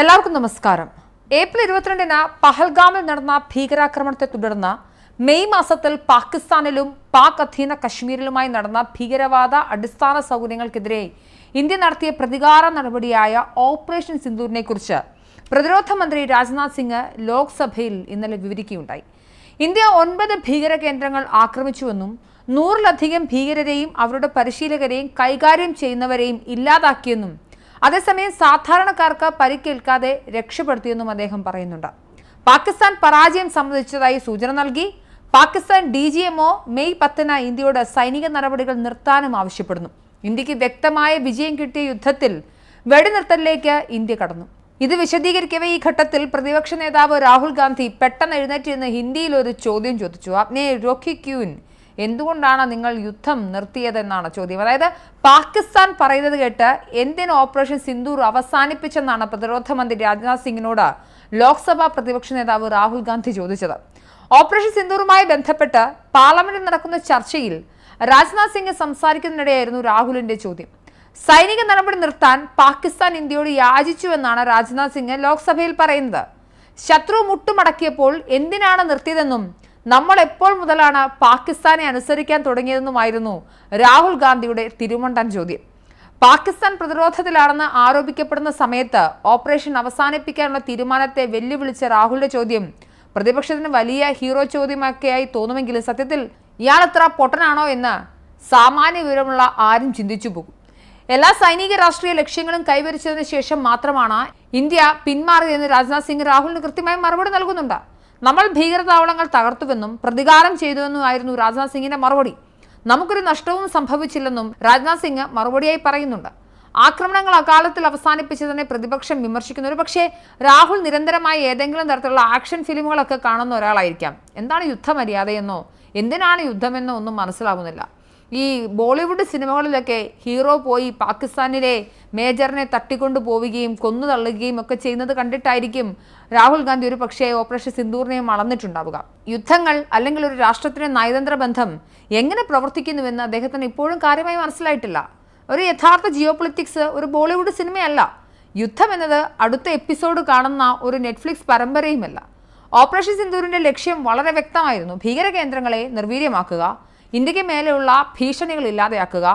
എല്ലാവർക്കും നമസ്കാരം. ഏപ്രിൽ ഇരുപത്തിരണ്ടിന് പഹൽഗാമിൽ നടന്ന ഭീകരാക്രമണത്തെ തുടർന്ന് മെയ് മാസത്തിൽ പാകിസ്ഥാനിലും പാക് അധീന കശ്മീരിലുമായി നടന്ന ഭീകരവാദ അടിസ്ഥാന സൗകര്യങ്ങൾക്കെതിരെ ഇന്ത്യ നടത്തിയ പ്രതികാര നടപടിയായ ഓപ്പറേഷൻ സിന്ദൂരിനെ കുറിച്ച് പ്രതിരോധ മന്ത്രി രാജ്നാഥ് സിംഗ് ലോക്സഭയിൽ ഇന്നലെ വിവരിക്കുകയുണ്ടായി. ഇന്ത്യ ഒൻപത് ഭീകര കേന്ദ്രങ്ങൾ ആക്രമിച്ചുവെന്നും നൂറിലധികം ഭീകരരെയും അവരുടെ പരിശീലകരെയും കൈകാര്യം ചെയ്യുന്നവരെയും ഇല്ലാതാക്കിയെന്നും അതേസമയം സാധാരണക്കാർക്ക് പരിക്കേൽക്കാതെ രക്ഷപ്പെടുത്തിയെന്നും അദ്ദേഹം പറയുന്നുണ്ട്. പാകിസ്ഥാൻ പരാജയം സമ്മതിച്ചതായി സൂചന നൽകി. Pakistan D G MO May പത്തിന് ഇന്ത്യയോട് സൈനിക നടപടികൾ നിർത്താനും ആവശ്യപ്പെടുന്നു. ഇന്ത്യയ്ക്ക് വ്യക്തമായ വിജയം കിട്ടിയ യുദ്ധത്തിൽ വെടിനിർത്തലിലേക്ക് ഇന്ത്യ കടന്നു. ഇത് വിശദീകരിക്കവേ ഈ ഘട്ടത്തിൽ പ്രതിപക്ഷ നേതാവ് രാഹുൽ ഗാന്ധി പെട്ടെന്ന് എഴുന്നേറ്റിരുന്ന് ഹിന്ദിയിൽ ഒരു ചോദ്യം ചോദിച്ചു. അപ്നെ രോഹിക്യൂൻ എന്തുകൊണ്ടാണ് നിങ്ങൾ യുദ്ധം നിർത്തിയതെന്നാണ് ചോദ്യം. അതായത് പാകിസ്ഥാൻ പറയുന്നത് കേട്ട് എന്തിന് ഓപ്പറേഷൻ സിന്ദൂർ അവസാനിപ്പിച്ചെന്നാണ് പ്രതിരോധ മന്ത്രി രാജ്നാഥ് സിംഗിനോട് ലോക്സഭാ പ്രതിപക്ഷ നേതാവ് രാഹുൽ ഗാന്ധി ചോദിച്ചത്. ഓപ്പറേഷൻ സിന്ദൂറുമായി ബന്ധപ്പെട്ട് പാർലമെന്റിൽ നടക്കുന്ന ചർച്ചയിൽ രാജ്നാഥ് സിംഗ് സംസാരിക്കുന്നതിനിടെയായിരുന്നു രാഹുലിന്റെ ചോദ്യം. സൈനിക നടപടി നിർത്താൻ പാകിസ്ഥാൻ ഇന്ത്യയോട് യാചിച്ചുവെന്നാണ് രാജ്നാഥ് സിംഗ് ലോക്സഭയിൽ പറയുന്നത്. ശത്രു മുട്ടുമടക്കിയപ്പോൾ എന്തിനാണ് നിർത്തിയതെന്നും നമ്മൾ എപ്പോൾ മുതലാണ് പാകിസ്ഥാനെ അനുസരിക്കാൻ തുടങ്ങിയതെന്നുമായിരുന്നു രാഹുൽ ഗാന്ധിയുടെ തിരുമണ്ടൻ ചോദ്യം. പാകിസ്ഥാൻ പ്രതിരോധത്തിലാണെന്ന് ആരോപിക്കപ്പെടുന്ന സമയത്ത് ഓപ്പറേഷൻ അവസാനിപ്പിക്കാനുള്ള തീരുമാനത്തെ വെല്ലുവിളിച്ച രാഹുലിന്റെ ചോദ്യം പ്രതിപക്ഷത്തിന് വലിയ ഹീറോ ചോദ്യമൊക്കെയായി തോന്നുമെങ്കിലും സത്യത്തിൽ ഇയാൾ എത്ര പൊട്ടനാണോ എന്ന് സാമാന്യ വിവരമുള്ള ആരും ചിന്തിച്ചു പോകും. എല്ലാ സൈനിക രാഷ്ട്രീയ ലക്ഷ്യങ്ങളും കൈവരിച്ചതിന് ശേഷം മാത്രമാണ് ഇന്ത്യ പിന്മാറിയതെന്ന് രാജ്നാഥ് സിംഗ് രാഹുലിന് കൃത്യമായി മറുപടി നൽകുന്നുണ്ട്. നമ്മൾ ഭീകരതാവളങ്ങൾ തകർത്തുവെന്നും പ്രതികാരം ചെയ്തുവെന്നുമായിരുന്നു രാജ്നാഥ് സിംഗിന്റെ മറുപടി. നമുക്കൊരു നഷ്ടവും സംഭവിച്ചില്ലെന്നും രാജ്നാഥ് സിംഗ് മറുപടിയായി പറയുന്നുണ്ട്. ആക്രമണങ്ങൾ അകാലത്തിൽ അവസാനിപ്പിച്ചതിനെ പ്രതിപക്ഷം വിമർശിക്കുന്നു. പക്ഷേ രാഹുൽ നിരന്തരമായി ഏതെങ്കിലും തരത്തിലുള്ള ആക്ഷൻ ഫിലിമുകളൊക്കെ കാണുന്ന ഒരാളായിരിക്കാം. എന്താണ് യുദ്ധമര്യാദയെന്നോ? എന്തിനാണ് യുദ്ധമെന്നോ ഒന്നും മനസ്സിലാവുന്നില്ല. ഈ ബോളിവുഡ് സിനിമകളിലൊക്കെ ഹീറോ പോയി പാകിസ്ഥാനിലെ മേജറിനെ തട്ടിക്കൊണ്ടു പോവുകയും കൊന്നു തള്ളുകയും ഒക്കെ ചെയ്യുന്നത് കണ്ടിട്ടായിരിക്കും രാഹുൽ ഗാന്ധി ഒരു പക്ഷേ ഓപ്പറേഷൻ സിന്ദൂറിനെയും വളർന്നിട്ടുണ്ടാവുക യുദ്ധങ്ങൾ അല്ലെങ്കിൽ ഒരു രാഷ്ട്രത്തിന്റെ നയതന്ത്ര ബന്ധം എങ്ങനെ പ്രവർത്തിക്കുന്നുവെന്ന് അദ്ദേഹത്തിന് ഇപ്പോഴും കാര്യമായി മനസ്സിലായിട്ടില്ല. ഒരു യഥാർത്ഥ ജിയോ പൊളിറ്റിക്സ് ഒരു ബോളിവുഡ് സിനിമയല്ല. യുദ്ധം എന്നത് അടുത്ത എപ്പിസോഡ് കാണുന്ന ഒരു നെറ്റ്ഫ്ലിക്സ് പരമ്പരയുമല്ല. ഓപ്പറേഷൻ സിന്ദൂരിന്റെ ലക്ഷ്യം വളരെ വ്യക്തമായിരുന്നു. ഭീകര കേന്ദ്രങ്ങളെ നിർവീര്യമാക്കുക ഇന്ത്യയ്ക്ക് മേലെയുള്ള ഭീഷണികൾ ഇല്ലാതെയാക്കുക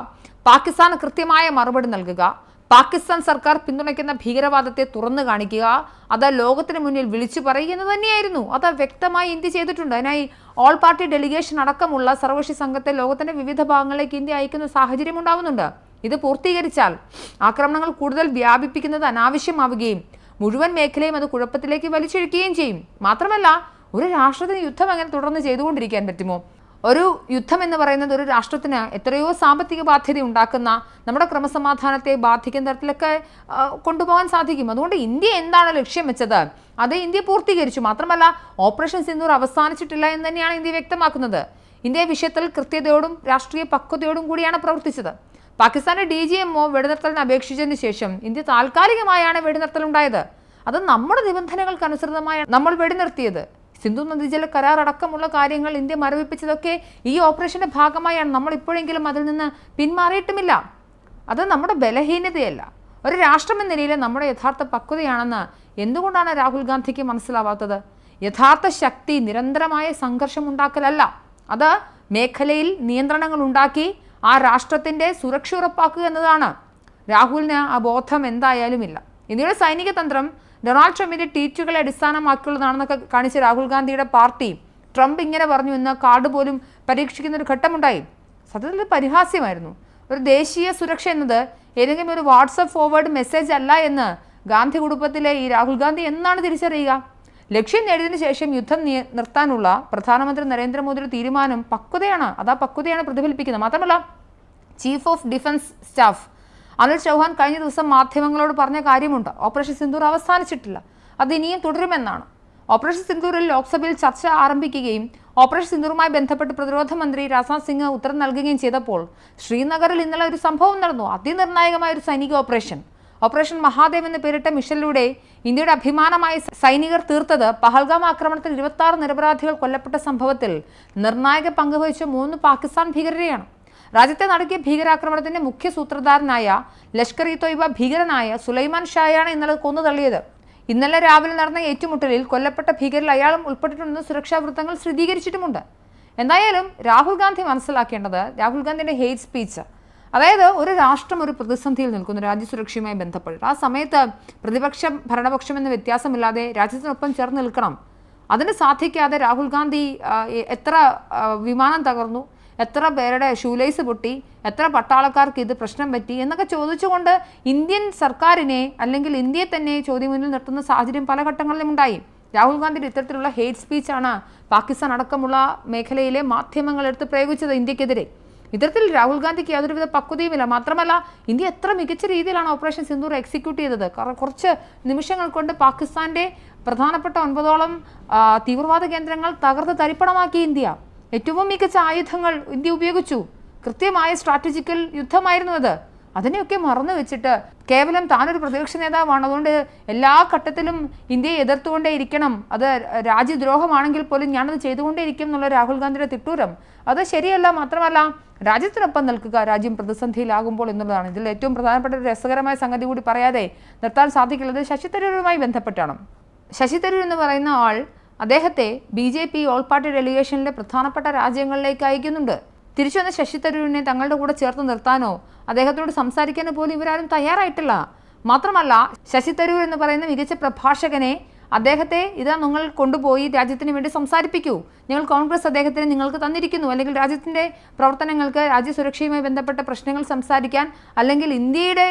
പാകിസ്ഥാന് കൃത്യമായ മറുപടി നൽകുക പാകിസ്ഥാൻ സർക്കാർ പിന്തുണയ്ക്കുന്ന ഭീകരവാദത്തെ തുറന്നു കാണിക്കുക അത് ലോകത്തിന് മുന്നിൽ വിളിച്ചു പറയുക തന്നെയായിരുന്നു. അത് വ്യക്തമായി ഇന്ത്യ ചെയ്തിട്ടുണ്ട്. അതിനായി ഓൾ പാർട്ടി ഡെലിഗേഷൻ അടക്കമുള്ള സർവകക്ഷി സംഘത്തെ ലോകത്തിന്റെ വിവിധ ഭാഗങ്ങളിലേക്ക് ഇന്ത്യ അയക്കുന്ന സാഹചര്യം ഉണ്ടാവുന്നുണ്ട്. ഇത് പൂർത്തീകരിച്ചാൽ ആക്രമണങ്ങൾ കൂടുതൽ വ്യാപിപ്പിക്കുന്നത് അനാവശ്യമാവുകയും മുഴുവൻ മേഖലയും അത് കുഴപ്പത്തിലേക്ക് വലിച്ചൊഴുക്കുകയും ചെയ്യും. മാത്രമല്ല ഒരു രാഷ്ട്രത്തിന് യുദ്ധം അങ്ങനെ തുടർന്ന് ചെയ്തുകൊണ്ടിരിക്കാൻ പറ്റുമോ? ഒരു യുദ്ധം എന്ന് പറയുന്നത് ഒരു രാഷ്ട്രത്തിന് എത്രയോ സാമ്പത്തിക ബാധ്യത ഉണ്ടാക്കുന്ന നമ്മുടെ ക്രമസമാധാനത്തെ ബാധിക്കുന്ന തരത്തിലൊക്കെ കൊണ്ടുപോകാൻ സാധിക്കും. അതുകൊണ്ട് ഇന്ത്യ എന്താണ് ലക്ഷ്യം വെച്ചത്? അത് ഇന്ത്യ പൂർത്തീകരിച്ചു. മാത്രമല്ല ഓപ്പറേഷൻ സിന്ദൂർ അവസാനിച്ചിട്ടില്ല എന്ന് തന്നെയാണ് ഇന്ത്യ വ്യക്തമാക്കുന്നത്. ഇന്ത്യ വിഷയത്തിൽ കൃത്യതയോടും രാഷ്ട്രീയ പക്വതയോടും കൂടിയാണ് പ്രവർത്തിച്ചത്. പാകിസ്ഥാന്റെ ഡി ജി എംഒ വെടിനിർത്തലിന് അപേക്ഷിച്ചതിന് ശേഷം ഇന്ത്യ താൽക്കാലികമായാണ് വെടിനിർത്തൽ ഉണ്ടായത് അത് നമ്മുടെ നിബന്ധനകൾക്കനുസൃതമായാണ് നമ്മൾ വെടിനിർത്തിയത്. സിന്ധു നദീജല കരാർ അടക്കമുള്ള കാര്യങ്ങൾ ഇന്ത്യ മരവിപ്പിച്ചതൊക്കെ ഈ ഓപ്പറേഷന്റെ ഭാഗമായാണ്. നമ്മൾ ഇപ്പോഴെങ്കിലും അതിൽ നിന്ന് പിന്മാറിയിട്ടുമില്ല. അത് നമ്മുടെ ബലഹീനതയല്ല. ഒരു രാഷ്ട്രം എന്ന നിലയിൽ നമ്മുടെ യഥാർത്ഥ പക്വതയാണെന്ന് എന്തുകൊണ്ടാണ് രാഹുൽ ഗാന്ധിക്ക് മനസ്സിലാവാത്തത്? യഥാർത്ഥ ശക്തി നിരന്തരമായ സംഘർഷം ഉണ്ടാക്കലല്ല. അത് മേഖലയിൽ നിയന്ത്രണങ്ങൾ ഉണ്ടാക്കി ആ രാഷ്ട്രത്തിന്റെ സുരക്ഷ ഉറപ്പാക്കുക എന്നതാണ്. രാഹുലിന് ആ ബോധം എന്തായാലും ഇല്ല ഇന്ത്യയുടെ സൈനിക തന്ത്രം ഡൊണാൾഡ് ട്രംപിന്റെ ട്വീറ്റുകളെ അടിസ്ഥാനമാക്കിയുള്ളതാണെന്നൊക്കെ കാണിച്ച രാഹുൽ ഗാന്ധിയുടെ പാർട്ടി ട്രംപ് ഇങ്ങനെ പറഞ്ഞു എന്ന കാർഡ് പോലും പരീക്ഷിക്കുന്ന ഒരു ഘട്ടമുണ്ടായി. സത്യത്തിൽ പരിഹാസ്യമായിരുന്നു. ഒരു ദേശീയ സുരക്ഷ എന്നത് ഏതെങ്കിലും ഒരു വാട്സപ്പ് ഫോർവേഡ് മെസ്സേജ് അല്ല എന്ന് ഗാന്ധി കുടുംബത്തിലെ ഈ രാഹുൽ ഗാന്ധി എന്നാണ് തിരിച്ചറിയുക? ലക്ഷ്യം നേടിയതിനു ശേഷം യുദ്ധം നിർത്താനുള്ള പ്രധാനമന്ത്രി നരേന്ദ്രമോദിയുടെ തീരുമാനം പക്വതയാണ്. അതാ പക്വതയാണ് പ്രതിഫലിപ്പിക്കുന്നത്. മാത്രമല്ല chief of defence staff Anil Chauhan കഴിഞ്ഞ ദിവസം മാധ്യമങ്ങളോട് പറഞ്ഞ കാര്യമുണ്ട്. ഓപ്പറേഷൻ സിന്ദൂർ അവസാനിച്ചിട്ടില്ല. അത് ഇനിയും തുടരുമെന്നാണ്. ഓപ്പറേഷൻ സിന്ദൂറിൽ ലോക്സഭയിൽ ചർച്ച ആരംഭിക്കുകയും ഓപ്പറേഷൻ സിന്ദൂറുമായി ബന്ധപ്പെട്ട് പ്രതിരോധ മന്ത്രി രാജ്നാഥ് സിംഗ് ഉത്തരം നൽകുകയും ചെയ്തപ്പോൾ ശ്രീനഗറിൽ ഇന്നലെ ഒരു സംഭവം നടന്നു. അതിനിർണായകമായ ഒരു സൈനിക ഓപ്പറേഷൻ. ഓപ്പറേഷൻ മഹാദേവ് എന്ന് പേരിട്ട മിഷനിലൂടെ ഇന്ത്യയുടെ അഭിമാനമായ സൈനികർ തീർത്തത് പഹൽഗാം ആക്രമണത്തിൽ ഇരുപത്തി നിരപരാധികൾ കൊല്ലപ്പെട്ട സംഭവത്തിൽ നിർണായക പങ്കുവഹിച്ച മൂന്ന് പാകിസ്ഥാൻ ഭീകരരെയാണ്. രാജ്യത്തെ നടത്തിയ ഭീകരാക്രമണത്തിന്റെ മുഖ്യ സൂത്രധാരനായ ലഷ്കർ ഇ തൊയ്ബ ഭീകരനായ സുലൈമാൻ ഷായാണ് ഇന്നലെ കൊന്നു തള്ളിയത്. ഇന്നലെ രാവിലെ നടന്ന ഏറ്റുമുട്ടലിൽ കൊല്ലപ്പെട്ട ഭീകരിൽ അയാളും ഉൾപ്പെട്ടിട്ടുണ്ടെന്ന് സുരക്ഷാ വൃത്തങ്ങൾ സ്ഥിരീകരിച്ചിട്ടുമുണ്ട്. എന്തായാലും രാഹുൽ ഗാന്ധി മനസ്സിലാക്കേണ്ടത് രാഹുൽ ഗാന്ധിയുടെ ഹെയ്റ്റ് സ്പീച്ച്. അതായത് ഒരു രാഷ്ട്രം ഒരു പ്രതിസന്ധിയിൽ നിൽക്കുന്നു രാജ്യസുരക്ഷയുമായി ബന്ധപ്പെട്ട്. ആ സമയത്ത് പ്രതിപക്ഷം ഭരണപക്ഷം എന്ന വ്യത്യാസമില്ലാതെ രാജ്യത്തിനൊപ്പം ചേർന്ന് നിൽക്കണം. അതിന് സാധിക്കാതെ രാഹുൽ ഗാന്ധി എത്ര വിമാനം തകർന്നു. എത്ര പേരുടെ ഷൂലേസ് പൊട്ടി എത്ര പട്ടാളക്കാർക്ക് ഇത് പ്രശ്നം പറ്റി എന്നൊക്കെ ചോദിച്ചുകൊണ്ട് ഇന്ത്യൻ സർക്കാരിനെ അല്ലെങ്കിൽ ഇന്ത്യയെ തന്നെ ചോദ്യം മുന്നിൽ നിർത്തുന്ന സാഹചര്യം പല ഘട്ടങ്ങളിലും ഉണ്ടായി. രാഹുൽ ഗാന്ധിയുടെ ഇത്തരത്തിലുള്ള ഹേറ്റ് സ്പീച്ചാണ് പാകിസ്ഥാൻ അടക്കമുള്ള മേഖലയിലെ മാധ്യമങ്ങൾ എടുത്ത് പ്രയോഗിച്ചത് ഇന്ത്യക്കെതിരെ. ഇത്തരത്തിൽ രാഹുൽ ഗാന്ധിക്ക് യാതൊരുവിധ പക്വതയുമില്ല. മാത്രമല്ല ഇന്ത്യ എത്ര മികച്ച രീതിയിലാണ് ഓപ്പറേഷൻ സിന്ദൂർ എക്സിക്യൂട്ട് ചെയ്തത്. കാരണം കുറച്ച് നിമിഷങ്ങൾ കൊണ്ട് പാകിസ്ഥാന്റെ പ്രധാനപ്പെട്ട ഒൻപതോളം തീവ്രവാദ കേന്ദ്രങ്ങൾ തകർത്ത് തരിപ്പണമാക്കി ഇന്ത്യ. ഏറ്റവും മികച്ച ആയുധങ്ങൾ ഇന്ത്യ ഉപയോഗിച്ചു. കൃത്യമായ സ്ട്രാറ്റജിക്കൽ യുദ്ധമായിരുന്നു അത്. അതിനെയൊക്കെ മറന്നു വെച്ചിട്ട് കേവലം താനൊരു പ്രതിപക്ഷ നേതാവാണ്. അതുകൊണ്ട് എല്ലാ ഘട്ടത്തിലും ഇന്ത്യയെ എതിർത്തുകൊണ്ടേ ഇരിക്കണം. അത് രാജ്യദ്രോഹമാണെങ്കിൽ പോലും ഞാനത് ചെയ്തുകൊണ്ടേ ഇരിക്കും എന്നുള്ള രാഹുൽ ഗാന്ധിയുടെ തിട്ടൂരം. അത് ശരിയല്ല മാത്രമല്ല രാജ്യത്തിനൊപ്പം നിൽക്കുക രാജ്യം പ്രതിസന്ധിയിലാകുമ്പോൾ എന്നുള്ളതാണ്. ഇതിൽ ഏറ്റവും പ്രധാനപ്പെട്ട ഒരു രസകരമായ സംഗതി കൂടി പറയാതെ നിർത്താൻ സാധിക്കുന്നത് ശശി തരൂരുമായി ബന്ധപ്പെട്ടാണ്. ശശി തരൂർ എന്ന് പറയുന്ന ആൾ അദ്ദേഹത്തെ B J P all party ഡെലിഗേഷനിലെ പ്രധാനപ്പെട്ട രാജ്യങ്ങളിലേക്ക് അയക്കുന്നുണ്ട്. തിരിച്ചു വന്ന ശശി തരൂരിനെ തങ്ങളുടെ കൂടെ ചേർത്ത് നിർത്താനോ? അദ്ദേഹത്തോട് സംസാരിക്കാനോ പോലും ഇവരാരും തയ്യാറായിട്ടില്ല. മാത്രമല്ല ശശി തരൂർ എന്ന് പറയുന്ന മികച്ച പ്രഭാഷകനെ അദ്ദേഹത്തെ ഇതാ നിങ്ങൾ കൊണ്ടുപോയി രാജ്യത്തിന് വേണ്ടി സംസാരിപ്പിക്കൂ. ഞങ്ങൾ കോൺഗ്രസ് അദ്ദേഹത്തിന് നിങ്ങൾക്ക് തന്നിരിക്കുന്നു. അല്ലെങ്കിൽ രാജ്യത്തിന്റെ പ്രവർത്തനങ്ങൾക്ക് രാജ്യസുരക്ഷയുമായി ബന്ധപ്പെട്ട പ്രശ്നങ്ങൾ സംസാരിക്കാൻ അല്ലെങ്കിൽ ഇന്ത്യയുടെ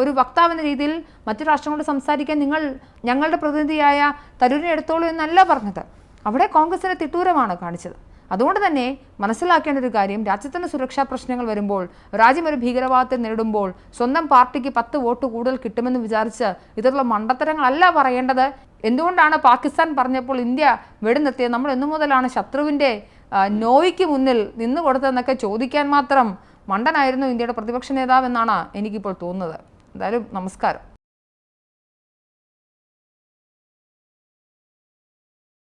ഒരു വക്താവെന്ന രീതിയിൽ മറ്റു രാഷ്ട്രങ്ങളോട് സംസാരിക്കാൻ നിങ്ങൾ ഞങ്ങളുടെ പ്രതിനിധിയായ തരൂരിനെ എടുത്തോളൂ എന്നല്ല പറഞ്ഞത്. അവിടെ കോൺഗ്രസിന്റെ തിട്ടൂരമാണ് കാണിച്ചത്. അതുകൊണ്ട് തന്നെ മനസ്സിലാക്കേണ്ട ഒരു കാര്യം രാജ്യത്തിന് സുരക്ഷാ പ്രശ്നങ്ങൾ വരുമ്പോൾ രാജ്യം ഒരു ഭീകരവാദത്തെ നേടുമ്പോൾ സ്വന്തം പാർട്ടിക്ക് പത്ത് വോട്ട് കൂടുതൽ കിട്ടുമെന്ന് വിചാരിച്ച് ഇത്തരത്തിലുള്ള മണ്ടത്തരങ്ങളല്ല പറയേണ്ടത്. എന്തുകൊണ്ടാണ് പാകിസ്ഥാൻ പറഞ്ഞപ്പോൾ ഇന്ത്യ വെടിനിർത്തിയത്? നമ്മൾ എന്നു മുതലാണ് ശത്രുവിന്റെ നോയ്ക്ക് മുന്നിൽ നിന്ന് കൊടുത്തതെന്നൊക്കെ ചോദിക്കാൻ മാത്രം മണ്ടനായിരുന്നു ഇന്ത്യയുടെ പ്രതിപക്ഷ നേതാവെന്നാണ് എനിക്കിപ്പോൾ തോന്നുന്നത്. എന്തായാലും നമസ്കാരം.